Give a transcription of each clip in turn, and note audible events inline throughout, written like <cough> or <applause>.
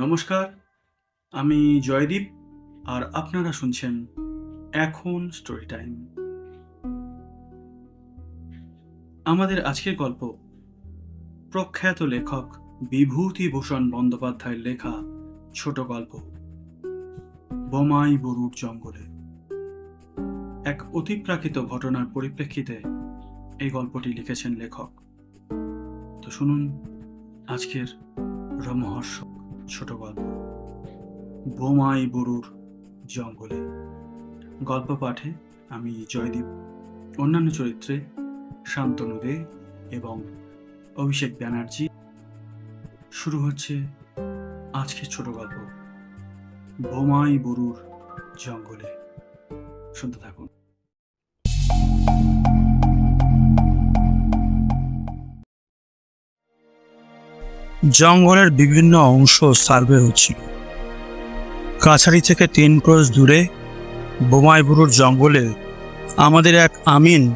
নমস্কার, আমি জয়দীপ আর আপনারা শুনছেন এখন স্টোরি টাইম আমাদের আজকের গল্প, প্রখ্যাত লেখক বিভূতিভূষণ বন্দ্যোপাধ্যায়ের লেখা ছোট গল্প, বোমাই বরুর জঙ্গলে। এক অতিপ্রাকৃত ঘটনার পরিপ্রেক্ষিতে এই গল্পটি লিখেছেন লেখক। তো শুনুন আজকের রোমহর্ষক ছোট গল্প। বোমাই বরুর জঙ্গলে। গল্প পাঠে আমি জয়দীপ। অন্যান্য চরিত্রে শান্তনু দে এবং অভিষেক ব্যানার্জি। শুরু হচ্ছে আজকের ছোট গল্প। বোমাই বরুর জঙ্গলে। শুনতে থাকুন। জঙ্গলের বিভিন্ন অংশ সার্ভে হচ্ছিল। কাছারি থেকে তিন ক্রোশ দূরে বোমাইবুরুর জঙ্গলে আমাদের এক আমিন,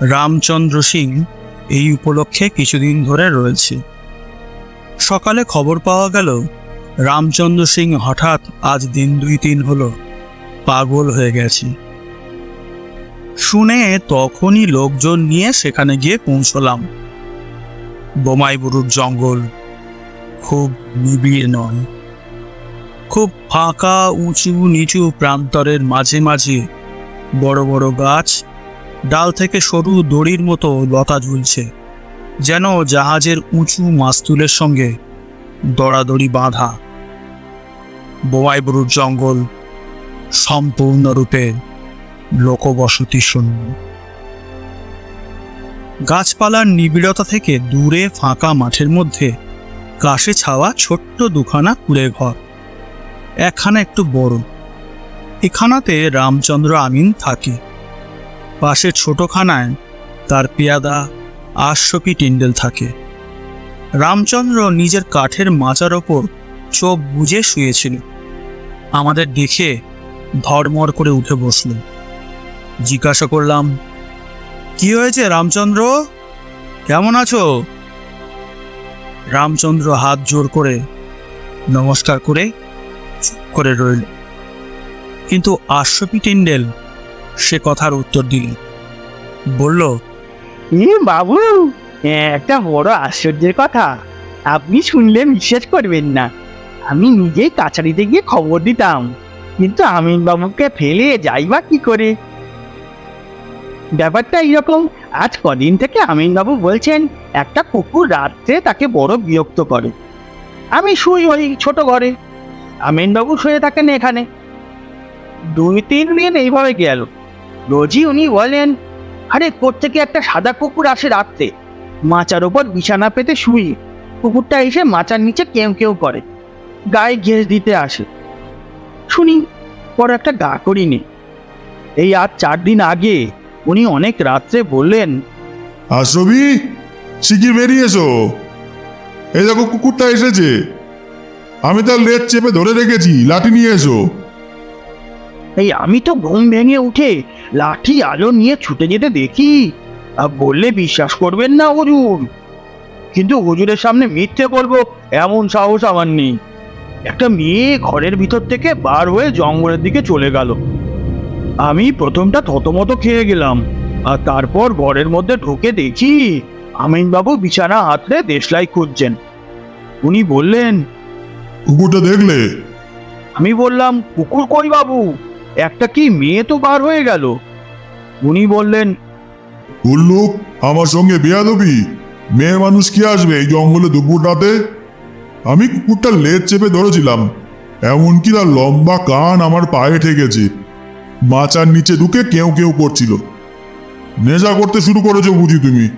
রামচন্দ্র সিং, এই উপলক্ষে কিছুদিন ধরে রয়েছে। সকালে খবর পাওয়া গেল, রামচন্দ্র সিং হঠাৎ আজ দিন দুই তিন হলো পাগল হয়ে গেছে। শুনে তখনই লোকজন নিয়ে সেখানে গিয়ে পৌঁছলাম। বোমাইবুরুর জঙ্গল খুব নিবিড় নয়। খুব ফাঁকা, উঁচু, নিচু প্রান্তরের মাঝে মাঝে বড় বড় গাছ ডাল থেকে সরু দড়ির মতো লতা ঝুলছে, যেন জাহাজের উঁচু মাস্তুলের সঙ্গে দড়াদড়ি বাঁধা। বোয়াইবরুর জঙ্গল সম্পূর্ণরূপে লোকবসতি শূন্য। গাছপালার নিবিড়তা থেকে দূরে, ফাঁকা মাঠের মধ্যে কাশে ছাওয়া ছোট্ট দুখানা কুড়ে ঘর। একখানা একটু বড়। এখানাতে রামচন্দ্র আমিন থাকে। পাশের ছোটখানায় তার পেয়াদা আশ্বপি টিন্ডেল থাকে। রামচন্দ্র নিজের কাঠের মাচার ওপর চোখ বুজে শুয়েছিল। আমাদের দেখে ধর্মর করে উঠে বসল। জিজ্ঞাসা করলাম, কি হয়েছে রামচন্দ্র? কেমন আছো? রামচন্দ্র হাত জোর করে নমস্কার করে চুপ করে রইল। কিন্তু আশ্বপি টিন্ডেল সে কথার উত্তর দিল। বলল, এ বাবু, একটা বড় আশ্চর্যের কথা। আপনি শুনলে বিশ্বাস করবেন না। আমি নিজেই কাছারিতে গিয়ে খবর দিতাম। কিন্তু আমিন বাবুকে ফেলে যাই বা কি করে? ব্যাপারটা এইরকম আজ কদিন থেকে আমিন বাবু বলছেন, একটা কুকুর রাত্রে তাকে বড় বিরক্ত করে। আমি শুই ওই ছোট ঘরে। আমিন বাবু শুয়ে থাকেন এখানে। দুই, তিন দিন এইভাবে গেল। রোজই উনি বলেন, আরে থেকে একটা সাদা কুকুর আসে রাত্রে? মাচার ওপর বিছানা পেতে শুই। কুকুরটা এসে মাচার নিচে কেউ কেউ করে। গায়ে ঘেস দিতে আসে। শুনি, পর একটা গা করিনি। এই আর চার দিন আগে উনি অনেক রাত্রে বললেন আশ্রবি শিগগির বেরিয়ে এসো। এই দেখো কুকুরটা এসেছে। আমি তার লেজ চেপে ধরে রেখেছি লাঠি নিয়ে এসো। এই আমি তো ঘুম ভেঙে উঠে লাঠি আলো নিয়ে ছুটে যেতে দেখি। আর বললে বিশ্বাস করবেন না হুজুর। কিন্তু হুজুরের সামনে মিথ্যে বলব এমন সাহস আমার নেই। একটা মেয়ে ঘরের ভিতর থেকে বার হয়ে জঙ্গলের দিকে চলে গেল। আমি প্রথমটা থতমত খেয়ে গেলাম আর তারপর ঘরের মধ্যে ঢুকে দেখি আমিনবাবু বিছানা হাতলে দেশলাই খুঁজছেন। উনি বললেন কুকুরটা দেখলে? আমি বললাম কুকুর কই বাবু? একটা কি মেয়ে তো বার হয়ে গেল? উনি বললেন উল্লুক আমার সঙ্গে বেয়াদবি। মেয়ে মানুষ কি আসবে এই জঙ্গলে দুপুর রাতে? আমি কুকুরটা লেজ চেপে ধরেছিলাম এমনকি তার লম্বা কান আমার পায়ে ঠেকেছে। মাচার নিচে ঢুকে কেউ কেউ করছিল নেশা করতে শুরু করেছ বুঝি তুমি?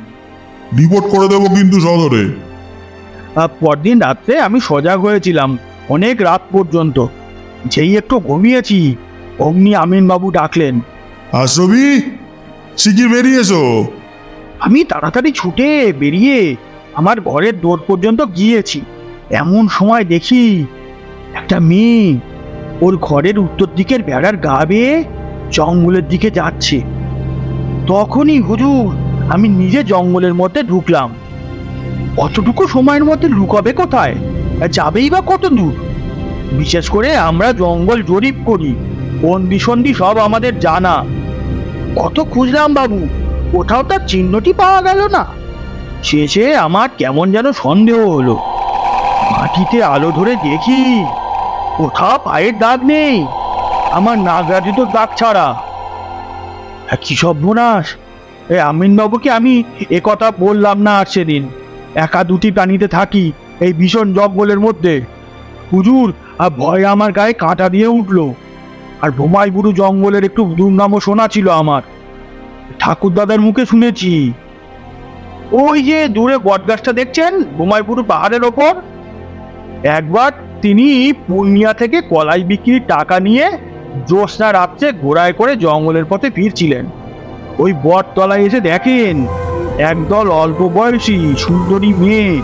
রিপোর্ট করে দেবো কিন্তু সদরে। পরদিন রাত্রে আমি সজাগ হয়েছিলাম অনেক রাত পর্যন্ত। যেই একটু ঘুমিয়েছি অমনি আমিনবাবু ডাকলেন। আশ্রবি শিগগির বেরিয়ে এসো। আমি তাড়াতাড়ি ছুটে বেরিয়ে আমার ঘরের দৌড় পর্যন্ত গিয়েছি। এমন সময় দেখি একটা মেয়ে ওর ঘরের উত্তর দিকের বেড়ার গা বেয়ে জঙ্গলের দিকে যাচ্ছে। তখনই হুজুর, আমি নিজে জঙ্গলের মধ্যে ঢুকলাম। অতটুকু সময়ের মধ্যে লুকাবে কোথায়? যাবেই বা কত দূর বিশেষ করে আমরা জঙ্গল জরিপ করি, বন্দি সন্ধি সব আমাদের জানা। কত খুঁজলাম বাবু, কোথাও তার চিহ্নটি পাওয়া গেল না। শেষে আমার কেমন যেন সন্দেহ হলো। মাটিতে আলো ধরে দেখি কোথাও পায়ের দাগ নেই। আমার নাগরাজিত দাগ ছাড়া। কি সর্বনাশ? এ আমিনবাবুকে আমি এ কথা বললাম না আর সেদিন। একা দুটি প্রাণীতে থাকি এই ভীষণ জঙ্গলের মধ্যে। হুজুর, আর ভয়ে আমার গায়ে কাঁটা দিয়ে উঠল। আর বুড়ো জঙ্গলের একটু দুর্নামও শোনা ছিল আমার। ঠাকুর দাদার মুখে শুনেছি। ওই যে দূরে বটগাছটা দেখছেন? বোমাইপুর পাহাড়ের ওপর? একবার তিনি পূর্ণিয়া থেকে কলাই বিক্রির টাকা নিয়ে জ্যোৎস্না রাত্রে ঘোড়ায় করে জঙ্গলের পথে ফিরছিলেন। ওই বটতলায় এসে দেখেন একদল অল্প বয়সী সুন্দরী মেয়ে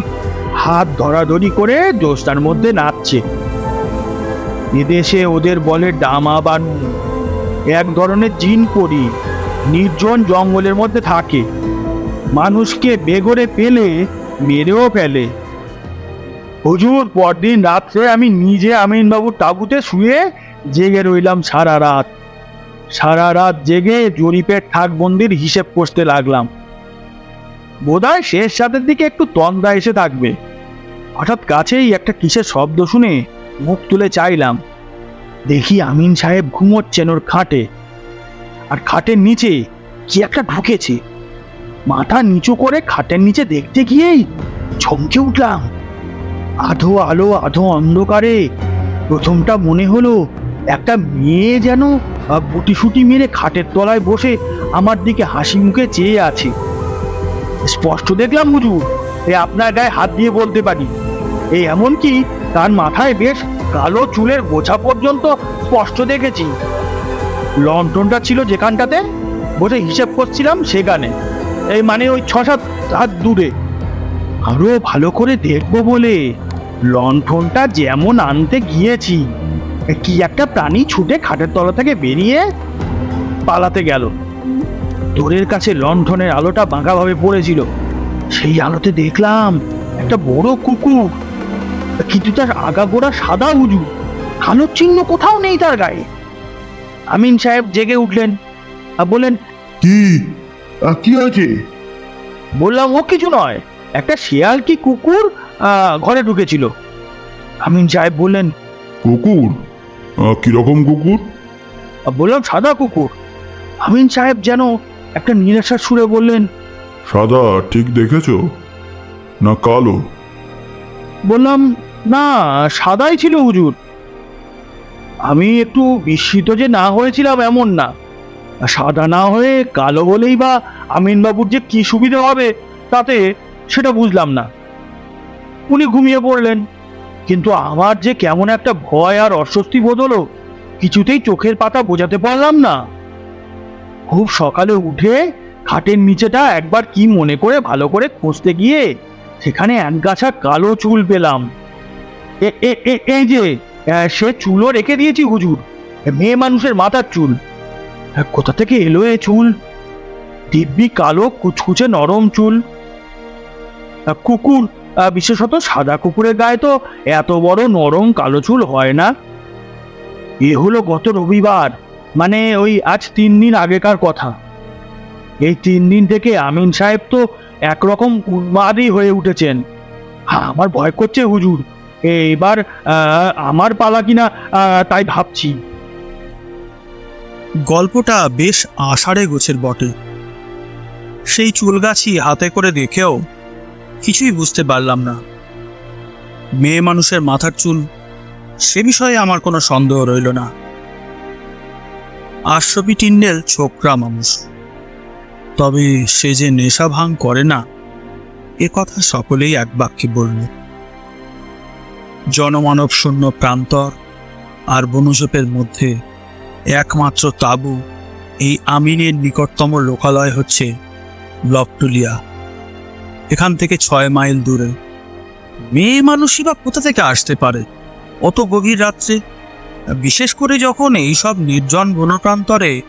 হাত ধরাধরি করে জ্যোৎস্নার মধ্যে নাচছে। এদেশে ওদের বলে ডামা বানু। এক ধরনের জিন পরি, নির্জন জঙ্গলের মধ্যে থাকে। মানুষকে বেগরে পেলে, মেরেও ফেলে। হুজুর, পরদিন রাত্রে আমি নিজে আমিনবাবুর তাঁবুতে শুয়ে জেগে রইলাম সারা রাত। সারা রাত জেগে জরিপের ঠাকবন্দির হিসেব কষতে লাগলাম। বোধহয় শেষ রাতের দিকে একটু তন্দা এসে থাকবে। হঠাৎ কাছেই একটা কিসের শব্দ শুনে মুখ তুলে চাইলাম। দেখি আমিন সাহেব ঘুমোচ্ছেন ওর খাটে। আর খাটের নিচে কি একটা ঢুকেছে। মাথা নিচু করে খাটের নিচে দেখতে গিয়েই চমকে উঠলাম। আধো আলো আধো অন্ধকারে। প্রথমটা মনে হলো একটা মেয়ে যেন আহ, গুটিসুটি মেরে খাটের তলায় বসে আমার দিকে হাসি মুখে চেয়ে আছে। স্পষ্ট দেখলাম হুজুর এ আপনার গায়ে হাত দিয়ে বলতে পারি। এই এমনকি তার মাথায় বেশ কালো চুলের গোছা পর্যন্ত স্পষ্ট দেখেছি। লন্ঠনটা ছিল যেখানটাতে বসে হিসেব করছিলাম সেখানে এই মানে ওই ছ সাত হাত দূরে। আরও ভালো করে দেখব বলে। লণ্ঠনটা যেমন আনতে গিয়েছি কি একটা প্রাণী ছুটে খাটের তলা থেকে বেরিয়ে পালাতে গেল। দোরের কাছে লণ্ঠনের আলোটা বাঁকাভাবে পড়েছিল। সেই আলোতে দেখলাম একটা বড় কুকুর কিন্তু তার আগাগোড়া সাদা উজু কালোর চিহ্ন কোথাও নেই তার গায়ে। আমিন সাহেব জেগে উঠলেন আর বললেন কি? কি আছে বললাম ও কিছু নয় একটা শেয়াল কি কুকুর ঘরে ঢুকেছিল। আমিন সাহেব বললেন কুকুর? কীরকম কুকুর? বললাম সাদা কুকুর। আমিন সাহেব যেন একটা নিরাশার সুরে বললেন সাদা ঠিক দেখেছ? না কালো? বললাম না সাদাই ছিল হুজুর। আমি একটু বিস্মিত যে না হয়েছিলাম এমন না। সাদা না হয়ে কালো বলেই বা আমিনবাবুর যে কি সুবিধা হবে তাতে সেটা বুঝলাম না। উনি ঘুমিয়ে পড়লেন। কিন্তু আমার যে কেমন একটা ভয় আর অস্বস্তি বোধ কিছুতেই চোখের পাতা বোঝাতে পারলাম না। খুব সকালে উঠে খাটের নিচেটা একবার কি মনে করে ভালো করে খুঁজতে গিয়ে সেখানে একগাছা কালো চুল পেলাম। এই যে সে চুলও রেখে দিয়েছি হুজুর মেয়ে মানুষের মাথার চুল। কোথা থেকে এলো এ চুল? দিব্যি কালো কুচকুচে নরম চুল। কুকুর বিশেষত সাদা কুকুরের গায়ে তো এত বড় নরম কালো চুল হয় না। এ হলো গত রবিবার মানে ওই আজ তিন দিন আগেকার কথা। এই তিন দিন থেকে আমিন সাহেব তো একরকম উন্মাদই হয়ে উঠেছেন। হ্যাঁ, আমার ভয় করছে হুজুর। এবার আমার পালা কিনা তাই ভাবছি। গল্পটা বেশ আষাঢ়ে গোছের বটে। সেই চুলগাছি হাতে করে দেখেও কিছুই বুঝতে পারলাম না। মেয়ে মানুষের মাথার চুল, সে বিষয়ে আমার কোনো সন্দেহ রইল না। আশ্রপি টিন্ডেল ছোকরা মানুষ। তবে সে যে নেশা ভাঙ করে না, এ কথা সকলেই এক বাক্যে বলল। জনমানব শূন্য প্রান্তর আর বনজপের মধ্যে একমাত্র তাবু, এই আমিনের নিকটতম লোকালয় হচ্ছে লকটুলিয়া এখান থেকে ছয় মাইল দূরে। মেয়ে মানুষই বা কোথা থেকে আসতে পারে? অত গভীর রাত্রে, বিশেষ করে যখন এইসব নির্জন বনপ্রান্তরে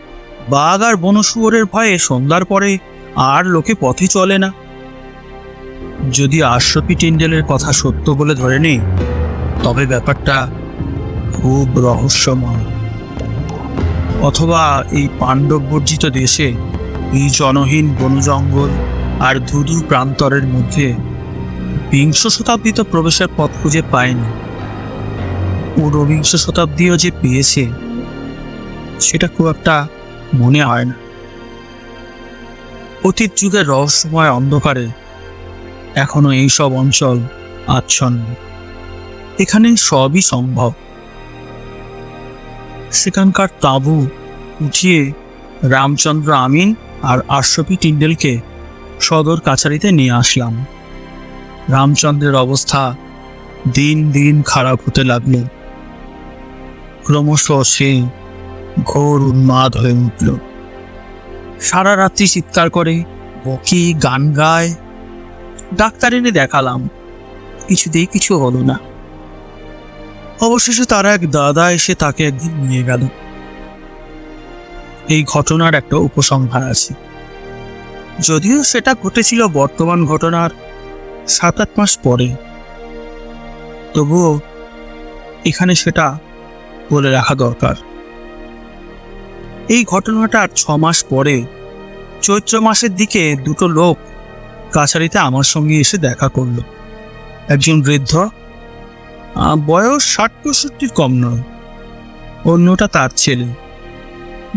বাঘ আর বনশুয়োরের ভয়ে সন্ধ্যার পরে আর লোকে পথে চলে না। যদি আশ্বপি টিন্ডেলের কথা সত্য বলে ধরে নেই তবে ব্যাপারটা খুব রহস্যময়। অথবা এই পাণ্ডব বর্জিত দেশে এই জনহীন বনজঙ্গল আর ধুধু প্রান্তরের মধ্যে বিংশ শতাব্দীতে প্রবেশের পথ খুঁজে পায়নি। ঊনবিংশ শতাব্দীও যে পেয়েছে, সেটা খুব একটা মনে হয় না। অতীত যুগের রহস্যময় অন্ধকারে এখনও এইসব অঞ্চল আচ্ছন্ন। এখানে সবই সম্ভব। সেখানকার তাঁবু উঠিয়ে রামচন্দ্র আমিন আর আশরফি টিন্ডেলকে সদর কাছারিতে নিয়ে আসলাম। রামচন্দ্রের অবস্থা দিন দিন খারাপ হতে লাগল। ক্রমশ সে ঘোর উন্মাদ হয়ে উঠল। সারা রাত্রি চিৎকার করে, বকি, গান গায়। ডাক্তার এনে দেখালাম, কিছুতেই কিছু হলো না। অবশেষে তার এক দাদা এসে তাকে একদিন নিয়ে গেল। এই ঘটনার একটা উপসংহার আছে। যদিও সেটা ঘটেছিল বর্তমান ঘটনার সাত আট মাস পরে। তবুও এখানে সেটা বলে রাখা দরকার। এই ঘটনাটার ছ মাস পরে, চৈত্র মাসের দিকে দুটো লোক কাছারিতে আমার সঙ্গে এসে দেখা করল। একজন বৃদ্ধ বয়স ষাট পঁয়ষট্টির কম নয়। অন্যটা তার ছেলে।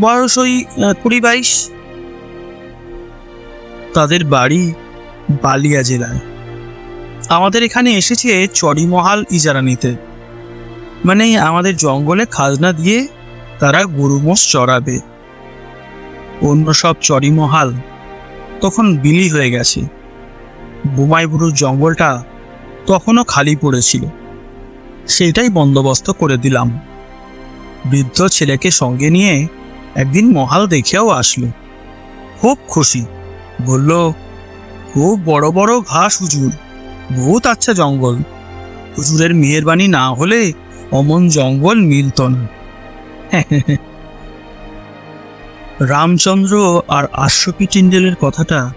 বয়স ওই কুড়ি বাইশ তাদের বাড়ি বালিয়া জেলায়। আমাদের এখানে এসেছে চড়িমহাল ইজারা নিতে মানে আমাদের জঙ্গলে খাজনা দিয়ে তারা গরু মোষ চড়াবে। অন্য সব চড়িমহাল তখন বিলি হয়ে গেছে। বোমাইবুরুর জঙ্গলটা তখনও খালি পড়েছিল। সেটাই বন্দোবস্ত করে দিলাম। বৃদ্ধ ছেলেকে সঙ্গে নিয়ে একদিন মহাল দেখেও আসলো। খুব খুশি। বলল, খুব বড় বড় ঘাস, হুজুর। বহুত আচ্ছা জঙ্গল। হুজুরের মেহেরবানি না হলে অমন জঙ্গল মিলত না। <laughs> রামচন্দ্র আর আশ্বপী টিন্ডেলের কথাটা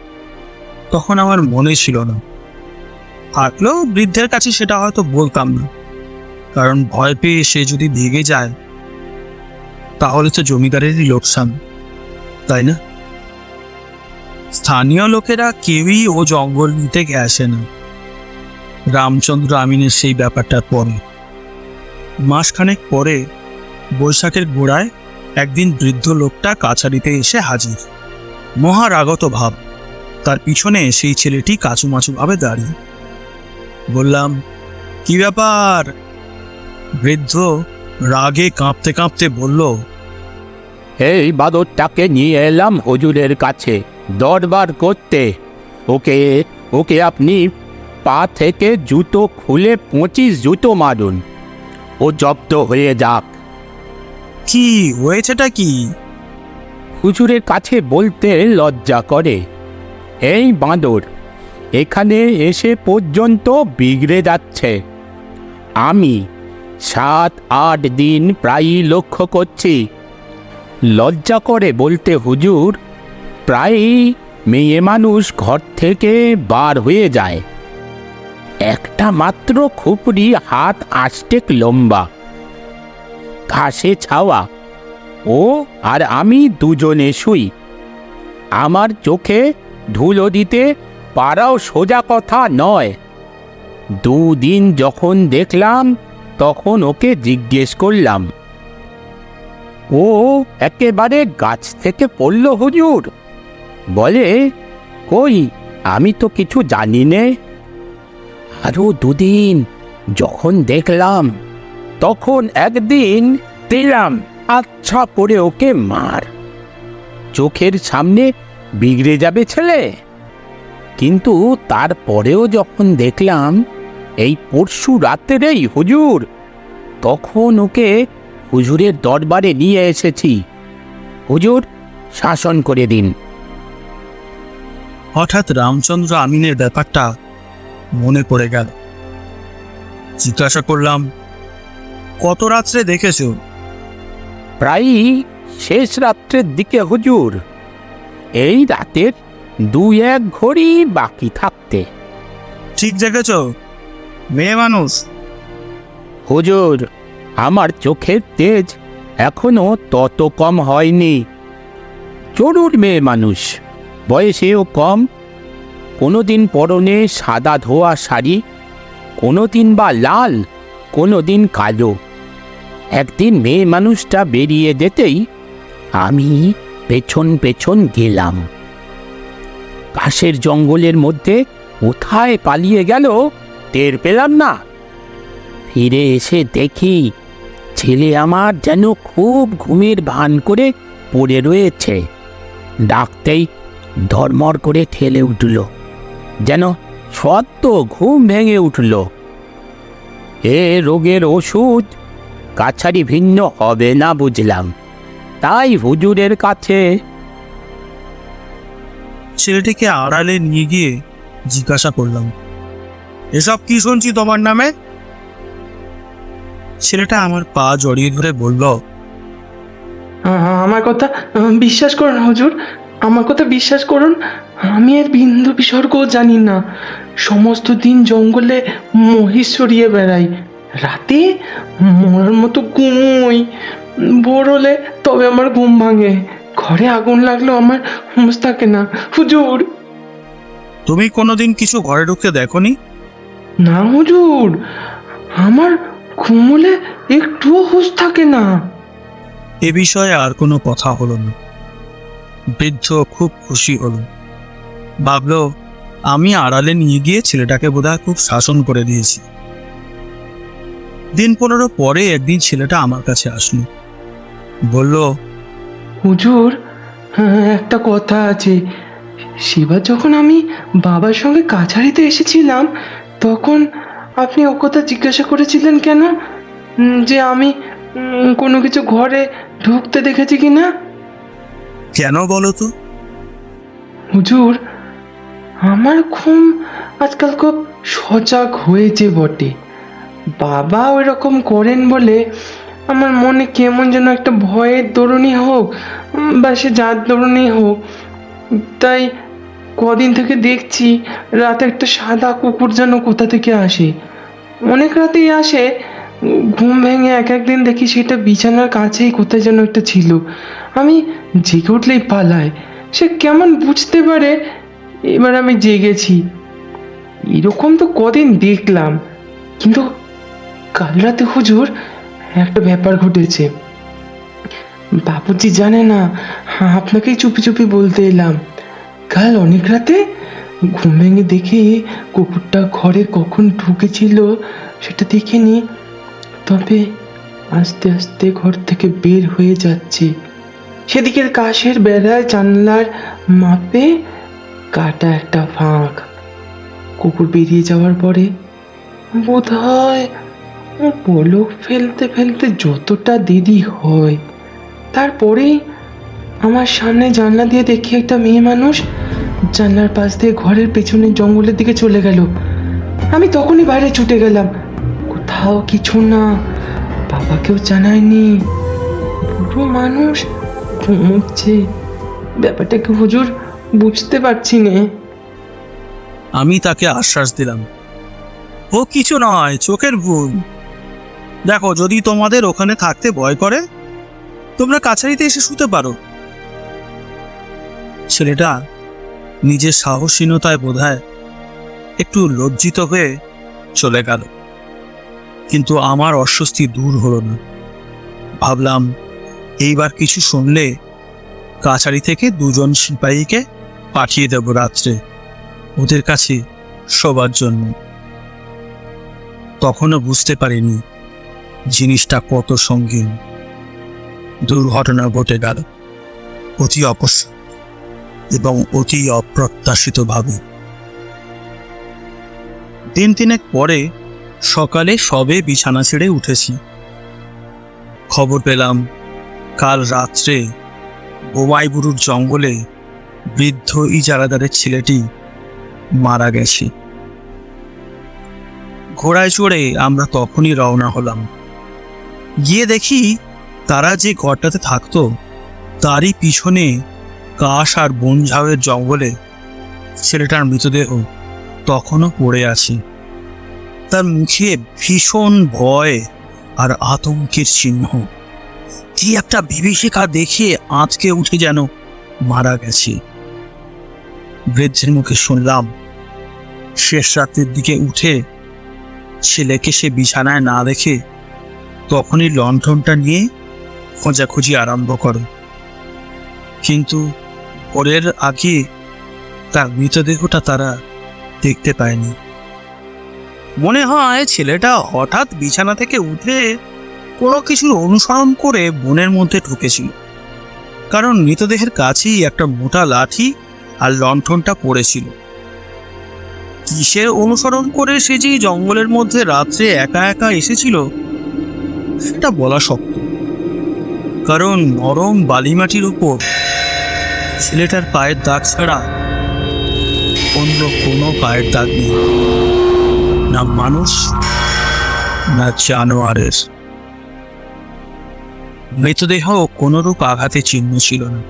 তখন আমার মনে ছিল না। থাকলেও বৃদ্ধের কাছে সেটা হয়তো বলতাম না। কারণ ভয় পেয়ে সে যদি ভেগে যায়, তাহলে তো জমিদারেরই লোকসান, তাই না? স্থানীয় লোকেরা কেউই ও জঙ্গল নিতে আসে না। রামচন্দ্র আমিনের সেই ব্যাপারটার পরে। মাসখানেক পরে বৈশাখের গোড়ায় একদিন বৃদ্ধ লোকটা কাছারিতে এসে হাজির। মহারাগত ভাব। তার পিছনে সেই ছেলেটি কাচুমাচু ভাবে দাঁড়িয়ে। বললাম, কি ব্যাপার? বৃদ্ধ রাগে কাঁপতে কাঁপতে বলল, এই বাদরটাকে নিয়ে এলাম হুজুরের কাছে। দরবার করতে। ওকে ওকে আপনি পা থেকে জুতো খুলে পঁচিশ জুতো মারুন। ও জব্দ হয়ে যাক। কি? হয়েছেটা কি? হুজুরের কাছে বলতে লজ্জা করে। এই বাঁদর এখানে এসে পর্যন্ত বিগড়ে যাচ্ছে। আমি সাত আট দিন প্রায়ই লক্ষ্য করছি। লজ্জা করে বলতে হুজুর প্রায়ই মেয়ে মানুষ ঘর থেকে বার হয়ে যায়। একটা মাত্র খুপড়ি হাত আষ্টেক লম্বা, ঘাসে ছাওয়া। ও আর আমি দুজনে শুই। আমার চোখে ধুলো দিতে পারাও সোজা কথা নয়। দুদিন যখন দেখলাম, তখন ওকে জিজ্ঞেস করলাম, ও একেবারে গাছ থেকে পড়ল হুজুর? বলে, কই, আমি তো কিছু জানি নে। আরও দুদিন যখন দেখলাম, তখন একদিন দিলাম আচ্ছা করে ওকে মার। চোখের সামনে বিগড়ে যাবে ছেলে। কিন্তু তারপরেও যখন দেখলাম, এই পরশু রাত্রেই হুজুর, তখন ওকে হুজুরের দরবারে নিয়ে এসেছি। হুজুর শাসন করে দিন। হঠাৎ রামচন্দ্র আমিনের ব্যাপারটা মনে পড়ে গেল। জিজ্ঞাসা করলাম কত রাত্রে দেখেছ? প্রায়ই শেষ রাত্রের দিকে হুজুর। এই রাতের দুই এক ঘড়ি বাকি থাকতে। ঠিক দেখেছ মেয়ে মানুষ? হুজুর আমার চোখের তেজ এখনও তত কম হয়নি। চরুর মেয়ে মানুষ। বয়সেও কম। কোনোদিন পরনে সাদা ধোয়া শাড়ি, কোনোদিন বা লাল, কোনোদিন কালো। একদিন মেয়ে মানুষটা বেরিয়ে যেতেই আমি পেছন পেছন গেলাম। পাশের জঙ্গলের মধ্যে কোথায় পালিয়ে গেল টের পেলাম না। ফিরে এসে দেখি ছেলে আমার যেন খুব ঘুমের ভান করে পড়ে রয়েছে। ডাকতেই ধর্মর করে ঠেলে উঠল। যেন সত্য ঘুম ভেঙে উঠল। এ রোগের ওষুধ কাছারি ভিন্ন হবে না বুঝলাম। তাই হুজুরের কাছে ছেলেটিকে আড়ালে নিয়ে গিয়ে জিজ্ঞাসা করলাম এসব কি শুনছি তোমার নামে? ছেলেটা আমার পা জড়িয়ে ধরে বলল আমার কথা বিশ্বাস করুন হুজুর। আমার কথা বিশ্বাস করুন আমি এর বিন্দু বিসর্গও জানি না। সমস্ত দিন জঙ্গলে মহিষ সরিয়ে বেড়াই। রাতে মরার মতো ঘুমোই ভোর হলে তবে আমার ঘুম ভাঙে। ঘরে আগুন লাগলেও আমার হুঁশ থাকে না। হুজুর! তুমি কোনোদিন কিছু ঘরে ঢুকতে দেখনি? না হুজুর আমার ঘুমোলে একটুও হুঁশ থাকে না। এ বিষয়ে আর কোনো কথা হলো না। বৃদ্ধ খুব খুশি হলো। ভাবলো, আমি আড়ালে নিয়ে গিয়ে ছেলেটাকে বোধহয় খুব শাসন করে দিয়েছি। দিন পনেরো পরে একদিন ছেলেটা আমার কাছে আসলো। বলল, হুজুর, একটা কথা আছে। সেবার যখন আমি বাবার সঙ্গে কাছারিতে এসেছিলাম, তখন আপনি ও কথা জিজ্ঞাসা করেছিলেন কেন? যে আমি কোনো কিছু ঘরে ঢুকতে দেখেছি কি না কেন বলো তো? হুজুর, আমার ঘুম আজকাল খুব সজাগ হয়েছে বটে। বাবা ওই রকম করেন বলে আমার মনে কেমন যেন একটা ভয়ের দরুনি হোক বা সে যার দরুনি হোক। তাই কদিন থেকে দেখছি রাতে একটা সাদা কুকুর যেন কোথা থেকে আসে। অনেক রাতেই আসে ঘুম ভেঙে এক একদিন দেখি সেটা বিছানার কাছেই কোথায় যেন একটা ছিল। আমি জেগে উঠলেই পালায়। সে কেমন বুঝতে পারে? এবার আমি জেগেছি। এরকম তো কদিন দেখলাম। কিন্তু কাল রাতে হুজুর একটা ব্যাপার ঘটেছে। বাবুজি জানে না আপনাকেই চুপি চুপি বলতে এলাম। কাল অনেক রাতে ঘুম ভেঙে দেখি কুকুরটা ঘরে কখন ঢুকেছিল সেটা দেখিনি তবে আস্তে আস্তে ঘর থেকে বের হয়ে যাচ্ছে। সেদিকের কাশের বেড়ায় জানলার মাপে কাটা একটা ফাঁক। কুকুর বেরিয়ে যাওয়ার পরে বোধ হয় পলক ফেলতে ফেলতে যতটা দেরি হয়, তারপরেই আমার সামনে জানলা দিয়ে দেখি একটা মেয়ে মানুষ জানলার পাশ দিয়ে ঘরের পেছনে জঙ্গলের দিকে চলে গেল। আমি তখনই বাইরে ছুটে গেলাম। কোথাও কিছু না। বাবাকেও জানায়নি। বুড়ো মানুষ ঘুমোচ্ছে। ব্যাপারটা কি হুজুর বুঝতে পারছি না। আমি তাকে আশ্বাস দিলাম। ও কিছু নয়, চোখের ভুল। দেখো, যদি তোমাদের ওখানে থাকতে ভয় করে, তোমরা কাছারিতে এসে শুতে পারো। ছেলেটা নিজের সাহসীনতায় বোধহয় একটু লজ্জিত হয়ে চলে গেল। কিন্তু আমার অস্বস্তি দূর হলো না। ভাবলাম, এইবার কিছু শুনলে কাছারি থেকে দুজন সিপাহীকে পাঠিয়ে দেব রাত্রে, ওদের কাছে শোবার জন্য। তখনও বুঝতে পারিনি জিনিসটা কত সঙ্গীন। দুর্ঘটনা ঘটে গেল, অতি অকস্মাৎ এবং অতি অপ্রত্যাশিতভাবে। দিন তিনেক পরে সকালে সবে বিছানা ছেড়ে উঠেছি। খবর পেলাম, কাল রাত্রে বোমাইবুরুর জঙ্গলে বৃদ্ধ ইজারাদারের ছেলেটি মারা গেছে। ঘোড়ায় চড়ে আমরা তখনই রওনা হলাম। গিয়ে দেখি তারা যে ঘরটাতে থাকতো, তারই পিছনে কাশ আর বনঝাউয়ের জঙ্গলে ছেলেটার মৃতদেহ তখনও পড়ে আছে। তার মুখে ভীষণ ভয় আর আতঙ্কের চিহ্ন। কি একটা বিভীষিকা দেখে আঁতকে উঠে যেন মারা গেছে। বৃদ্ধের মুখে শুনলাম, শেষ রাতের দিকে উঠে ছেলেকে সে বিছানায় না দেখে তখনই লণ্ঠনটা নিয়ে খোঁজাখুঁজি আরম্ভ করে। কিন্তু ভোরের আগে তার মৃতদেহটা তারা দেখতে পায়নি। মনে হয় ছেলেটা হঠাৎ বিছানা থেকে উঠে কোনো কিছুর অনুসরণ করে বনের মধ্যে ঢুকেছিল। কারণ মৃতদেহের কাছেই একটা মোটা লাঠি আর লণ্ঠনটা পড়েছিল। কিসের অনুসরণ করে সে যে জঙ্গলের মধ্যে রাত্রে একা একা এসেছিল, সেটা বলা শক্ত। কারণ নরম বালিমাটির উপর ছেলেটার পায়ের দাগ ছাড়া অন্য কোনো পায়ের দাগ নেই। না মানুষ? না, জানোয়ারের। মৃতদেহ কোনরূপ আঘাতে চিহ্ন ছিল না।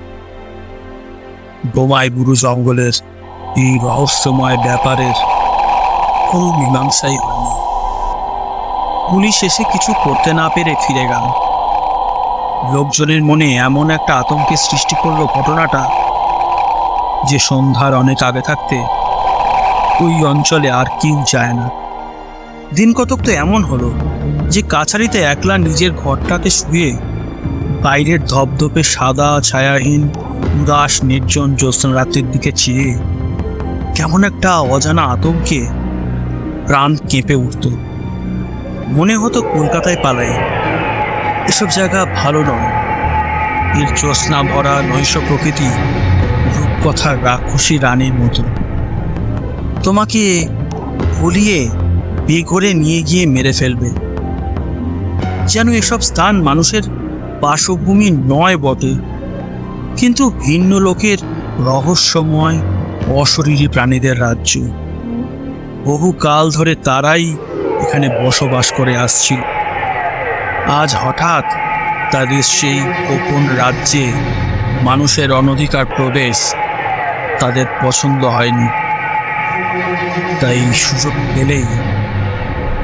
বোমায় বুড়ো জঙ্গলের এই রহস্যময় ব্যাপারের কোনো মীমাংসাই হয়নি পুলিশ এসে কিছু করতে না পেরে ফিরে গেল। লোকজনের মনে এমন একটা আতঙ্কের সৃষ্টি করল ঘটনাটা যে সন্ধ্যার অনেক আগে থাকতে ওই অঞ্চলে আর কেউ যায় না। দিন কতক তো এমন হলো যে কাছারিতে একলা নিজের ঘরটাকে শুয়ে বাইরের ধপধপে সাদা, ছায়াহীন, উদাস, নির্জন জ্যোৎস্না রাত্রির দিকে চেয়ে কেমন একটা অজানা আতঙ্কে প্রাণ কেঁপে উঠত। মনে হতো কলকাতায় পালাই। এসব জায়গা ভালো নয়। এর জ্যোৎস্না ভরা নৈশ প্রকৃতি রূপকথার রাক্ষসী রানীর মতো। তোমাকে ভুলিয়ে বেঘরে নিয়ে গিয়ে মেরে ফেলবে। যেন এসব স্থান মানুষের বাসভূমি নয় বটে। কিন্তু ভিন্ন লোকের রহস্যময়, অশরীরী প্রাণীদের রাজ্য। বহু কাল ধরে তারাই এখানে বসবাস করে আসছিল। আজ হঠাৎ তাদের সেই গোপন রাজ্যে মানুষের অনধিকার প্রবেশ তাদের পছন্দ হয়নি। তাই সুযোগ পেলেই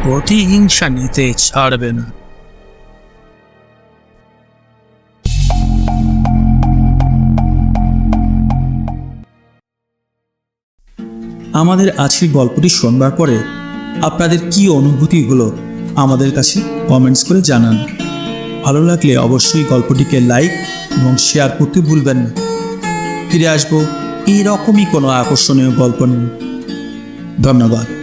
প্রতিহিংসা নিতে ছাড়বে না। আমাদের আজকের গল্পটি শোনবার পরে আপনাদের কি অনুভূতি হলো আমাদের কাছে কমেন্টস করে জানান। ভালো লাগলে অবশ্যই গল্পটিকে লাইক এবং শেয়ার করতে ভুলবেন না। ফিরে আসব এইরকমই কোনো আকর্ষণীয় গল্প নিয়ে। ধন্যবাদ।